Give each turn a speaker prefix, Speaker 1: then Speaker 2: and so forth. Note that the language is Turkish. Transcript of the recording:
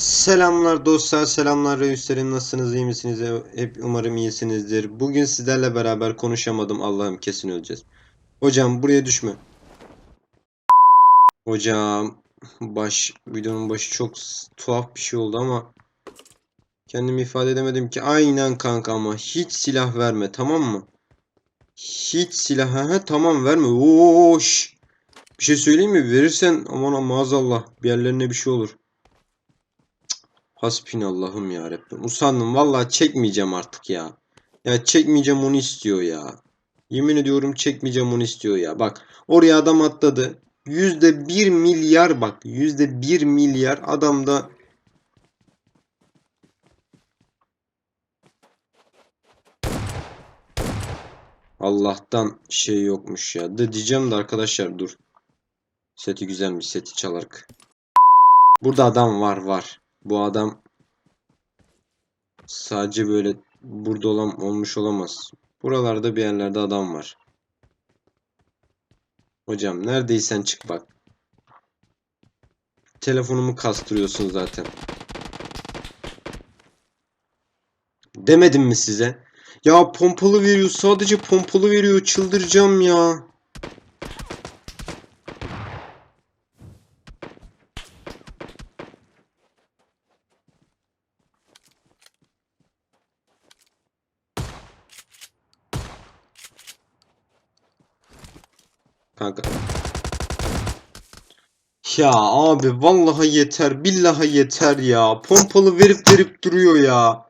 Speaker 1: Selamlar dostlar, selamlar reislerim. Nasılsınız, iyi misiniz? Hep umarım iyisinizdir. Bugün sizlerle beraber konuşamadım. Allah'ım kesin öleceğiz. Hocam buraya düşme. Hocam baş videonun başı çok tuhaf bir şey oldu ama kendimi ifade edemedim ki. Aynen kanka ama hiç silah verme tamam mı? Hiç silah ha tamam verme. Oo, şş. Bir şey söyleyeyim mi? Verirsen aman maazallah bir yerlerine bir şey olur. Hasbinallahım ya Rabbim. Usandım. Vallahi çekmeyeceğim artık ya. Ya çekmeyeceğim onu istiyor ya. Yemin ediyorum çekmeyeceğim onu istiyor ya. Bak oraya adam atladı. Yüzde bir milyar bak. Yüzde bir milyar adam da Allah'tan şey yokmuş ya. De diyeceğim de arkadaşlar dur. Seti güzelmiş. Seti çalarık. Burada adam var var. Bu adam Sadece böyle burada olan olmuş olamaz. Buralarda bir yerlerde adam var. Hocam neredeysen çık bak. Telefonumu kastırıyorsun zaten. Demedim mi size? Ya pompalı veriyor. Sadece pompalı veriyor. Çıldıracağım ya. Kanka. Ya abi vallahi yeter billahi yeter ya. Pompalı verip verip duruyor ya.